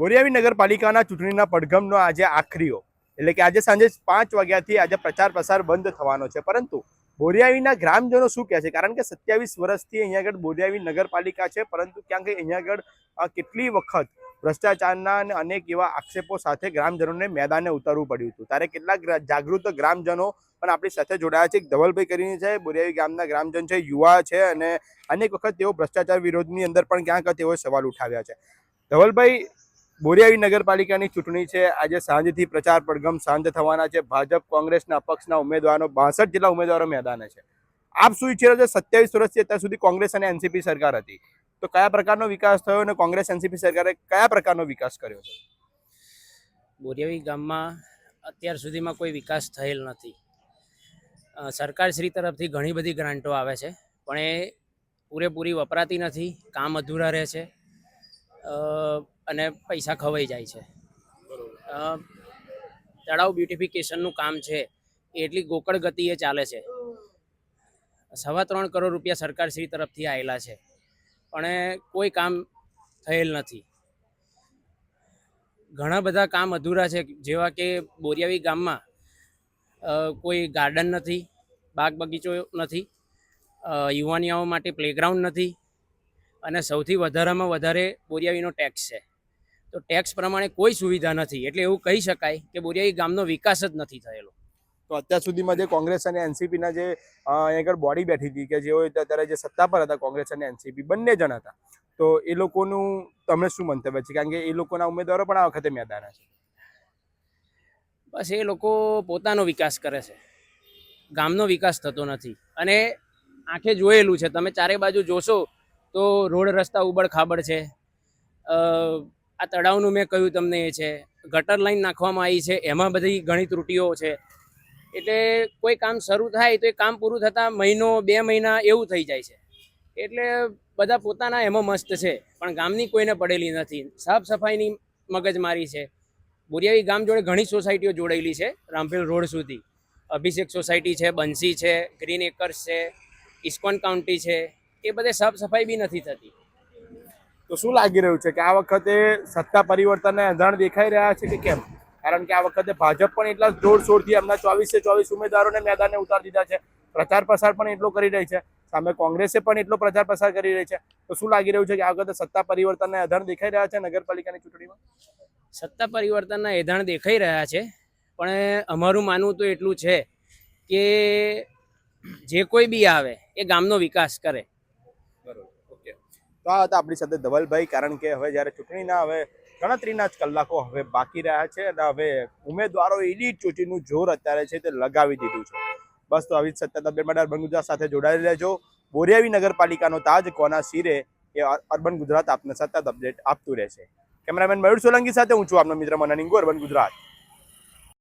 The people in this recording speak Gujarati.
બોરિયાવી નગરપાલિકાના ચૂંટણીના પડઘમનો આજે આખરીઓ એટલે કે આજે સાંજે પાંચ વાગ્યાથી આજે પ્રચાર પ્રસાર બંધ થવાનો છે. પરંતુ બોરિયાવીના ગ્રામજનો શું કહે છે? કારણ કે સત્યાવીસ વર્ષથી અહીંયા આગળ બોરિયાવી નગરપાલિકા છે, પરંતુ ક્યાંક અહીંયા આગળ કેટલી વખત ભ્રષ્ટાચારના અને અનેક એવા આક્ષેપો સાથે ગ્રામજનોને મેદાને ઉતારવું પડ્યું હતું. ત્યારે કેટલાક જાગૃત ગ્રામજનો પણ આપણી સાથે જોડાયા છે. ધવલભાઈ કરીને છે, બોરિયાવી ગામના ગ્રામજન છે, યુવા છે અને અનેક વખત તેઓ ભ્રષ્ટાચાર વિરોધની અંદર પણ ક્યાંક તેઓએ સવાલ ઉઠાવ્યા છે. ધવલભાઈ બોરિયાવી નગરપાલિકાની ચૂંટણી છે. આજે સાંજથી પ્રચાર પડઘમ સાંજ થવાના છે. ભાજપ કોંગ્રેસના અપક્ષના ઉમેદવારો, બાસઠ જેટલા ઉમેદવારો મેદાને છે. આપ શું ઈચ્છી રહ્યા છો? સત્યાવીસ વર્ષથી અત્યાર સુધી કોંગ્રેસ અને એનસીપી સરકાર હતી. તો કયા પ્રકારનો વિકાસ થયો અને કોંગ્રેસ એનસીપી સરકારે કયા પ્રકારનો વિકાસ કર્યો છે? બોરિયાવી ગામમાં અત્યાર સુધીમાં કોઈ વિકાસ થયેલ નથી. સરકારશ્રી તરફથી ઘણી બધી ગ્રાન્ટો આવે છે, પણ એ પૂરેપૂરી વપરાતી નથી, કામ અધૂરા રહે છે. અને પૈસા ખવાઈ જાય છે. તળાવ બ્યુટિફિકેશનનું કામ છે એટલી ગોકળ ગતિએ ચાલે છે. સવા ત્રણ કરોડ રૂપિયા સરકારશ્રી તરફથી આવેલા છે, પણ કોઈ કામ થયેલ નથી. ઘણા બધા કામ અધૂરા છે, જેવા કે બોરિયાવી ગામમાં કોઈ ગાર્ડન નથી, બાગ બગીચો નથી યુવાનિયાઓ માટે પ્લેગ્રાઉન્ડ નથી, અને સૌથી વધારામાં વધારે બોરિયાવીનો ટેક્સ છે. તો ટેક્સ પ્રમાણે કોઈ સુવિધા નથી. એટલે એવું કહી શકાય કે બોરિયાઈ ગામનો વિકાસ જ નથી થયેલો. તો અત્યાર સુધીમાં જે કોંગ્રેસ અને એનસીપીના જે આગળ બોડી બેઠી હતી કે જેઓ અત્યારે જે સત્તા પર હતા કોંગ્રેસ અને એનસીપી બંને જણ હતા. તો એ લોકોનું તમને શું મંતવ્ય છે? કારણ કે એ લોકોના ઉમેદવારો પણ આ વખતે મેદાન છે. બસ એ લોકો પોતાનો વિકાસ કરે છે. ગામનો વિકાસ થતો નથી. અને આંખે જોયેલું છે. તમે ચારે બાજુ જોશો તો રોડ રસ્તા ઉબડ ખાબડ છે આ તળાવનું મેં કહ્યું તમને એ છે. ગટર લાઈન નાખવામાં આવી છે. એમાં બધી ઘણી ત્રુટીઓ છે. એટલે કોઈ કામ શરૂ થાય તો એ કામ પૂરું થતાં મહિનો, બે મહિના એવું થઈ જાય છે. એટલે બધા પોતાના એમાં મસ્ત છે. પણ ગામની કોઈને પડેલી નથી. સાફ સફાઈની મગજમારી છે. બોરિયાવી ગામ જોડે ઘણી સોસાયટીઓ જોડાયેલી છે રામભેલ રોડ સુધી. અભિષેક સોસાયટી છે, બંસી છે, ગ્રીન એકર્સ છે, ઇસ્કોન કાઉન્ટી છે. એ બધે સાફ સફાઈ બી નથી થતી. તો શું લાગી રહ્યું છે કે આ વખતે સત્તા પરિવર્તનને અંધાણ દેખાઈ રહ્યા છે કે કેમ? કારણ કે આ વખતે ભાજપ પણ એટલા જોરશોરથી એમના ચોવીસે ચોવીસ ઉમેદવારોને મેદાને ઉતારી દીધા છે. પ્રચાર પ્રસાર પણ એટલો કરી રહી છે. સામે કોંગ્રેસે પણ એટલો પ્રચાર પ્રસાર કરી રહી છે. તો શું લાગી રહ્યું છે કે આ વખતે સત્તા પરિવર્તનને અધાણ દેખાઈ રહ્યા છે નગરપાલિકાની ચૂંટણીમાં? સત્તા પરિવર્તનના એધાણ દેખાઈ રહ્યા છે. પણ અમારું માનવું તો એટલું છે કે જે કોઈ બી આવે એ ગામનો વિકાસ કરે. તો આ હતા આપણી સાથે ધવલભાઈ, કારણ કે હવે જ્યારે ચૂંટણીના હવે ગણતરીના જ કલાકો હવે બાકી રહ્યા છે અને હવે ઉમેદવારો ઈડી ચૂંટણીનું જોર અત્યારે છે તે લગાવી દીધું છે. બસ તો આવી જ સત્તા માટે અર્બન ગુજરાત સાથે જોડાઈ રહેજો. બોરિયાવી નગરપાલિકાનો તાજ કોના શિરે એ અર્બન ગુજરાત આપને સતત અપડેટ આપતું રહેશે. કેમેરામેન મયુર સોલંકી સાથે હું છું આપનો મિત્ર મનન અર્બન ગુજરાત.